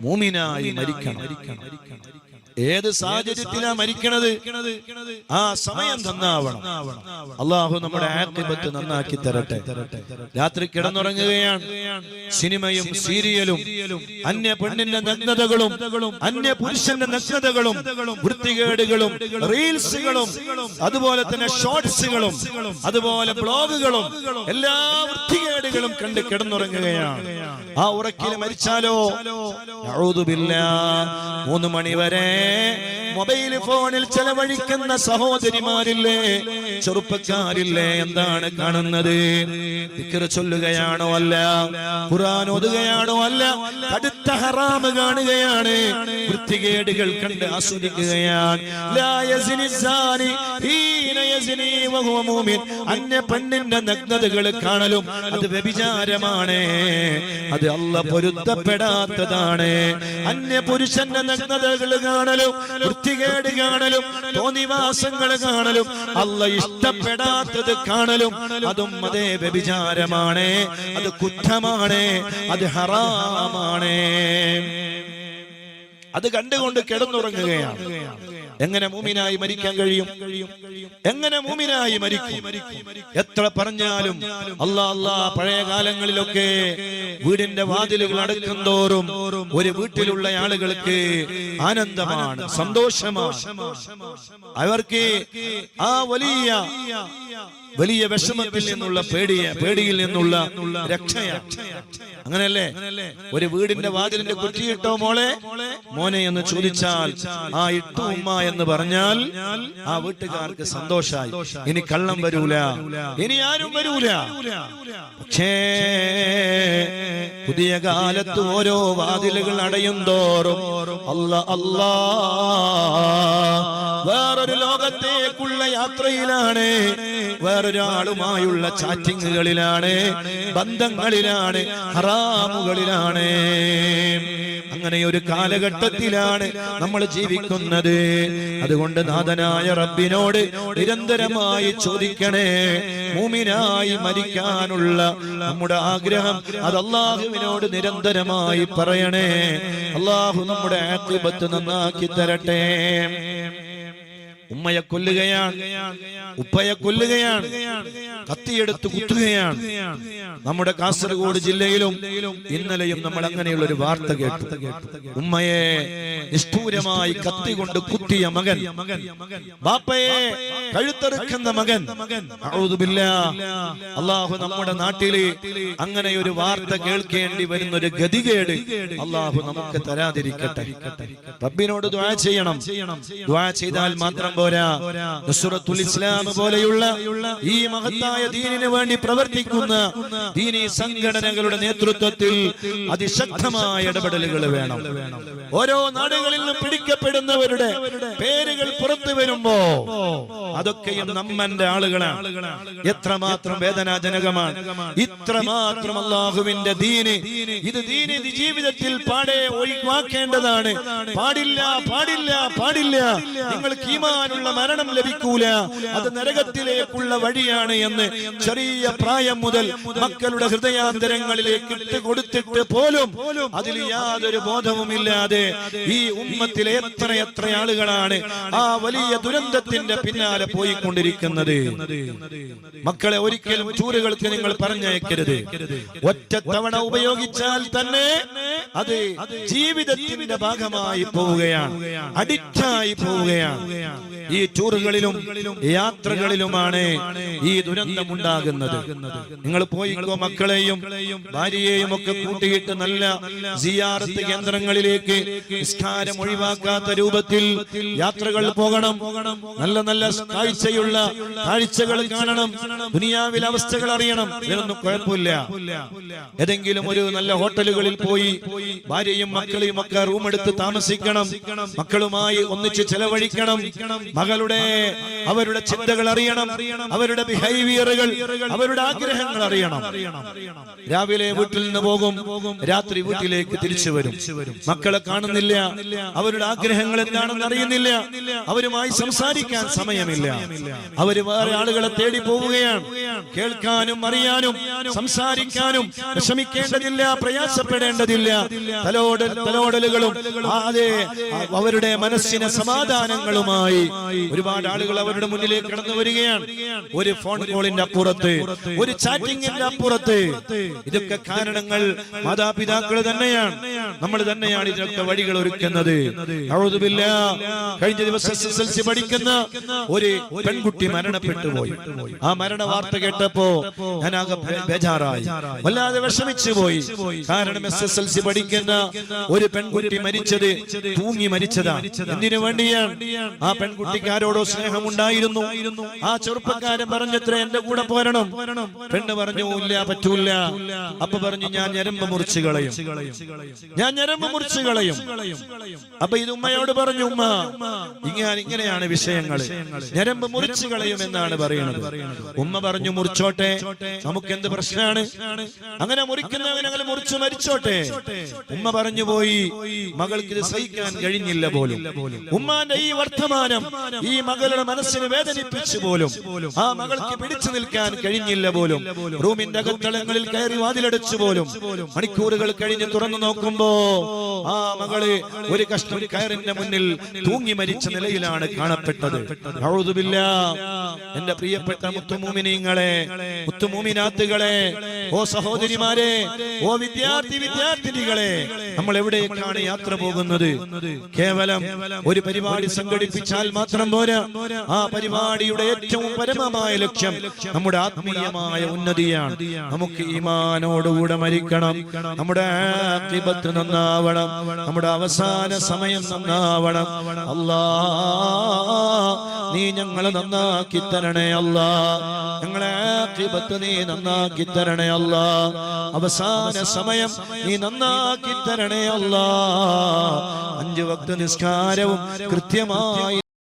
മൂമിനായി മരിക്കണം. ഏത് സാഹചര്യത്തിലാ മരിക്കണത്? ആ സമയം നന്നാവണം അള്ളാഹു നമ്മുടെ ആക്കിബത്ത് നന്നാക്കി തരട്ടെ. രാത്രി കിടന്നുറങ്ങുകയാണ്. സിനിമയും സീരിയലും അന്യ പെണ്ണിന്റെ നഗ്നതകളും അന്യ പുരുഷന്റെ നഗ്നതകളും വൃത്തികേടുകളും റീൽസുകളും അതുപോലെ തന്നെ ഷോർട്സുകളും അതുപോലെ ബ്ലോഗുകളും എല്ലാ വൃത്തികേടുകളും കണ്ട് കിടന്നുറങ്ങുകയാണ്. ആ ഉറക്കിൽ മരിച്ചാലോ. മൂന്ന് മണി വരെ മൊബൈൽ ഫോണിൽ ചെലവഴിക്കുന്ന സഹോദരിമാരില്ലേ? ചെറുപ്പക്കാരില്ലേ? എന്താണ് കാണുന്നത്? ചൊല്ലുകയാണോ അല്ല? ഖുറാൻ ഓതുകയാണോ അല്ല? കടുത്ത ഹറാമ് കാണുകയാണ്. വൃത്തികേടുകൾ കണ്ട് ആസ്വദിക്കുകയാണ്. അന്യ പെണ്ണിന്റെ നഗ്നതകൾ കാണലും അത് വ്യഭിചാരമാണ്. അത് അല്ല പൊരുത്തപ്പെടാത്തതാണ്. അന്യ പുരുഷന്റെ നഗ്നതകൾ കാണലും വൃത്തികേട് കാണലും തോന്നിവാസങ്ങൾ കാണലും അല്ല ഇഷ്ടപ്പെടാത്തത് കാണലും അതും അതേ വ്യഭിചാരമാണ്. അത് കുറ്റമാണ് അത് ഹറാമാണ്. അത് കണ്ടുകൊണ്ട് കിടന്നുറങ്ങുകയാണ്. എങ്ങനെ മൂമിനായി മരിക്കാൻ കഴിയും? എങ്ങനെ മൂമിനായി മരിക്കും? എത്ര പറഞ്ഞാലും അല്ലാ അല്ലാ പഴയ കാലങ്ങളിലൊക്കെ വീടിന്റെ വാതിലുകൾ അടുക്കും തോറും ഒരു വീട്ടിലുള്ള ആളുകൾക്ക് ആനന്ദമാണ് സന്തോഷമാണ്. അവർക്ക് ആ വലിയ വലിയ വിഷമത്തിൽ നിന്നുള്ള പേടിയ പേടിയിൽ നിന്നുള്ള രക്ഷയ. അങ്ങനെയല്ലേ? ഒരു വീടിന്റെ വാതിലിന്റെ കുറ്റിയിട്ടോ മോളെ? മോനെ എന്ന് ചോദിച്ചാൽ ആ ഇട്ടു ഉമ്മ എന്ന് പറഞ്ഞാൽ ആ വീട്ടുകാർക്ക് സന്തോഷായി. ഇനി കള്ളം വരൂല. ഇനി ആരും വരൂല. പക്ഷേ പുതിയ കാലത്ത് ഓരോ വാതിലുകൾ അടയും തോറും അല്ല അല്ലാ. വേറൊരു ലോകത്തേക്കുള്ള യാത്രയിലാണ് വേറൊരാളുമായുള്ള ചാറ്റിങ്ങുകളിലാണ് ബന്ധങ്ങളിലാണ് ഹറാമുകളിലാണ്. അങ്ങനെ ഒരു കാലഘട്ടത്തിലാണ് നമ്മൾ ജീവിക്കുന്നത്. അതുകൊണ്ട് നാഥനായ റബ്ബിനോട് നിരന്തരമായി ചോദിക്കണേ മൂമിനായി മരിക്കാനുള്ള നമ്മുടെ ആഗ്രഹം അത് അള്ളാഹുവിനോട് നിരന്തരമായി പറയണേ. അള്ളാഹു നമ്മുടെ ആക്രിപത്ത് നന്നാക്കി തരട്ടെ. ഉമ്മയെ കൊല്ലുകയാണ്. ഉപ്പയെ കൊല്ലുകയാണ്. കത്തിയെടുത്ത് കുത്തുകയാണ്. നമ്മുടെ കാസർഗോഡ് ജില്ലയിലും ഇന്നലെയും നമ്മൾ അങ്ങനെയുള്ള ഒരു വാർത്ത കേട്ടു. ഉമ്മയെ നിഷ്ഠൂരമായി കത്തി കൊണ്ട് കുത്തിയ മകൻ ബാപ്പയെ കഴുത്തെറുക്കുന്ന മകൻ. അള്ളാഹു നമ്മുടെ നാട്ടിൽ അങ്ങനെ ഒരു വാർത്ത കേൾക്കേണ്ടി വരുന്ന ഒരു ഗതികേട് അള്ളാഹു നമുക്ക് തരാതിരിക്കട്ടെ. റബ്ബിനോട് ദ്വാ ചെയ്യണം. ദ്വാ ചെയ്താൽ മാത്രം പോരാ. നുസ്രത്തുൽ ഇസ്ലാം പോലെയുള്ള ഈ മഹത്തായ ദീനിന് വേണ്ടി പ്രവർത്തിക്കുന്ന ദീനി സംഘടനകളുടെ നേതൃത്വത്തിൽ അതിശക്തമായ ഇടപെടലുകൾ വേണം. ഓരോ നാടുകളിൽ നിന്ന് പിടിക്കപ്പെടുന്നവരുടെ പേരുകൾ പുറത്തു വരുമ്പോ അതൊക്കെയും നമ്മന്റെ ആളുകളാണ്. എത്രമാത്രം വേദനാജനകമാണ്. ഇത്രമാത്രം അള്ളാഹുവിന്റെ ദീന്. ഇത് ദീന് ജീവിതത്തിൽ പാടെ ഒഴിവാക്കേണ്ടതാണ്. പാടില്ല പാടില്ല പാടില്ല. നിങ്ങൾക്ക് ഈമാനുള്ള മരണം ലഭിക്കൂല. അത് നരകത്തിലേക്കുള്ള വഴിയാണ് എന്ന് ചെറിയ പ്രായം മുതൽ മക്കളുടെ ഹൃദയാന്തരങ്ങളിലേക്ക് ഇട്ട് കൊടുത്തിട്ട് പോലും അതിൽ യാതൊരു ബോധവുമില്ലാതെ ഈ ഉമ്മത്തിലെ എത്ര എത്ര ആളുകളാണ് ആ വലിയ ദുരന്തത്തിന്റെ പിന്നാലെ പോയിക്കൊണ്ടിരിക്കുന്നത്. മക്കളെ ഒരിക്കലും ചൂരുകൾക്ക് നിങ്ങൾ പറഞ്ഞയക്കരുത്. ഒറ്റ തവണ ഉപയോഗിച്ചാൽ തന്നെ അത് ജീവിതത്തിന്റെ ഭാഗമായി പോവുകയാണ്. അഡിക്റ്റായി പോവുകയാണ്. ഈ ടൂറുകളിലും യാത്രകളിലുമാണ് ഈ ദുരന്തം ഉണ്ടാകുന്നത് നിങ്ങൾ പോയിക്കോ മക്കളെയും ഭാര്യയെയും ഒക്കെ കൂട്ടിയിട്ട് നല്ല സിയാറത്ത് കേന്ദ്രങ്ങളിലേക്ക് നിസ്കാരം ഒഴിവാക്കാത്ത രൂപത്തിൽ യാത്രകൾ പോകണം. നല്ല നല്ല കാഴ്ചയുള്ള കാഴ്ചകൾ കാണണം. ദുനിയാവിലെ അവസ്ഥകൾ അറിയണം. ഇതൊന്നും കുഴപ്പമില്ല. ഏതെങ്കിലും ഒരു നല്ല ഹോട്ടലുകളിൽ പോയി ഭാര്യയും മക്കളെയും ഒക്കെ റൂം എടുത്ത് താമസിക്കണം. മക്കളുമായി ഒന്നിച്ച് ചെലവഴിക്കണം. മകളുടെ അവരുടെ ചിന്തകൾ അറിയണം. അവരുടെ ബിഹേവിയറുകൾ അവരുടെ ആഗ്രഹങ്ങൾ അറിയണം. രാവിലെ വീട്ടിൽ നിന്ന് പോകും. രാത്രി വീട്ടിലേക്ക് തിരിച്ചു വരും. മക്കളെ കാണുന്നില്ല. അവരുടെ ആഗ്രഹങ്ങൾ എന്താണെന്ന് അറിയുന്നില്ല. അവരുമായി സംസാരിക്കാൻ സമയമില്ല. അവർ വേറെ ആളുകളെ തേടി പോവുകയാണ്. കേൾക്കാനും അറിയാനും സംസാരിക്കാനും വിഷമിക്കേണ്ടതില്ല പ്രയാസപ്പെടേണ്ടതില്ല. തലോടലുകളും അതെ അവരുടെ മനസ്സിന് സമാധാനങ്ങളുമായി ഒരുപാട് ആളുകൾ അവരുടെ മുന്നിലേക്ക് കടന്നു വരികയാണ്. ഒരു ഫോൺ കോളിന്റെ അപ്പുറത്ത് ഒരു ചാറ്റിംഗിന്റെ അപ്പുറത്ത്. ഇതൊക്കെ കാരണങ്ങൾ മാതാപിതാക്കൾ തന്നെയാണ്. നമ്മൾ തന്നെയാണ് ഇതിനൊക്കെ വഴികൾ ഒരുക്കുന്നത്. കഴിഞ്ഞ ദിവസം എസ് എസ് എൽ സി പഠിക്കുന്ന ഒരു പെൺകുട്ടി മരണപ്പെട്ടു പോയി. ആ മരണ വാർത്ത കേട്ടപ്പോ ഞാനാകെ ബേജാറായി. വല്ലാതെ വിഷമിച്ചു പോയി. കാരണം എസ് എസ് എൽ സി പഠിക്കുന്ന ഒരു പെൺകുട്ടി മരിച്ചത് തൂങ്ങി മരിച്ചതാ എന്തിനു വേണ്ടിയാണ്? ആ പെൺകുട്ടിക്ക് ആരോടോ സ്നേഹമുണ്ടായിരുന്നു. ആ ചെറുപ്പക്കാരൻ പറഞ്ഞത്ര എന്റെ കൂടെ പോരണം. പെണ്ണ് പറഞ്ഞു ഇല്ല പറ്റൂല. അപ്പൊ പറഞ്ഞു ഞാൻ ഞരമ്പ് മുറിച്ചു കളയും. ഞാൻ ഞരമ്പ് മുറിച്ചു കളയും. അപ്പൊ ഇത് ഉമ്മയോട് പറഞ്ഞു ഉമ്മ ഇങ്ങനെ ഇങ്ങനെയാണ് വിഷയങ്ങൾ ഞരമ്പ് മുറിച്ചു കളയും എന്നാണ് പറയുന്നത് ഉമ്മ പറഞ്ഞു മുറിച്ചോട്ടെ. നമുക്ക് എന്ത് പ്രശ്നമാണ് അങ്ങനെ മുറിക്കുന്നവനങ്ങനെ മുറിച്ചു മരിച്ചോട്ടെ. ഉമ്മ പറഞ്ഞു പോയി മകൾക്ക് ഇത് സഹിക്കാൻ കഴിഞ്ഞില്ല പോലും. ഉമ്മാന്റെ ഈ വർത്തമാനം ഈ മകളുടെ മനസ്സിന് വേദനിപ്പിച്ചു പോലും ആ മകൾക്ക് പിടിച്ചു നിൽക്കാൻ കഴിഞ്ഞില്ല പോലും. റൂമിന്റെ അകത്തളങ്ങളിൽ കയറി വാതിലടച്ചു പോലും മണിക്കൂറുകൾ കഴിഞ്ഞ് തുറന്നു നോക്കുമ്പോ ആ മകൾ ഒരു കഷ്ണം കയറിന്റെ മുന്നിൽ തൂങ്ങി മരിച്ച നിലയിലാണ് കാണപ്പെട്ടത്. എന്റെ പ്രിയപ്പെട്ട മുത്തുമൂമിനീങ്ങളെ മുത്തുമൂമിനാത്തുകളെ ഓ സഹോദരിമാരെ ഓ വിദ്യാർത്ഥി വിദ്യാർത്ഥിനികളെ നമ്മൾ എവിടേക്കാണ് യാത്ര പോകുന്നത്? കേവലം ഒരു പരിപാടി സംഘടിപ്പിച്ചാൽ മാത്രം പോരാ. ആ പരിപാടിയുടെ ഏറ്റവും പരമമായ ലക്ഷ്യം നമ്മുടെ ആത്മീയമായ ഉന്നതിയാണ്. നമുക്ക് ഈമാനോടുകൂടെ മരിക്കണം. നമ്മുടെ ആഖിബത്ത് നന്നാവണം. നമ്മുടെ അവസാന സമയം നന്നാവണം. അല്ലാ നീ ഞങ്ങളെ നന്നാക്കി തരണേ അല്ല. ഞങ്ങളെ ആഖിബത്ത് നീ നന്നാക്കി തരണേ അല്ല. അവസാന സമയം നീ നന്നാക്കി തരണേ അല്ല. അഞ്ചു വക്ത നിസ്കാരവും കൃത്യമായി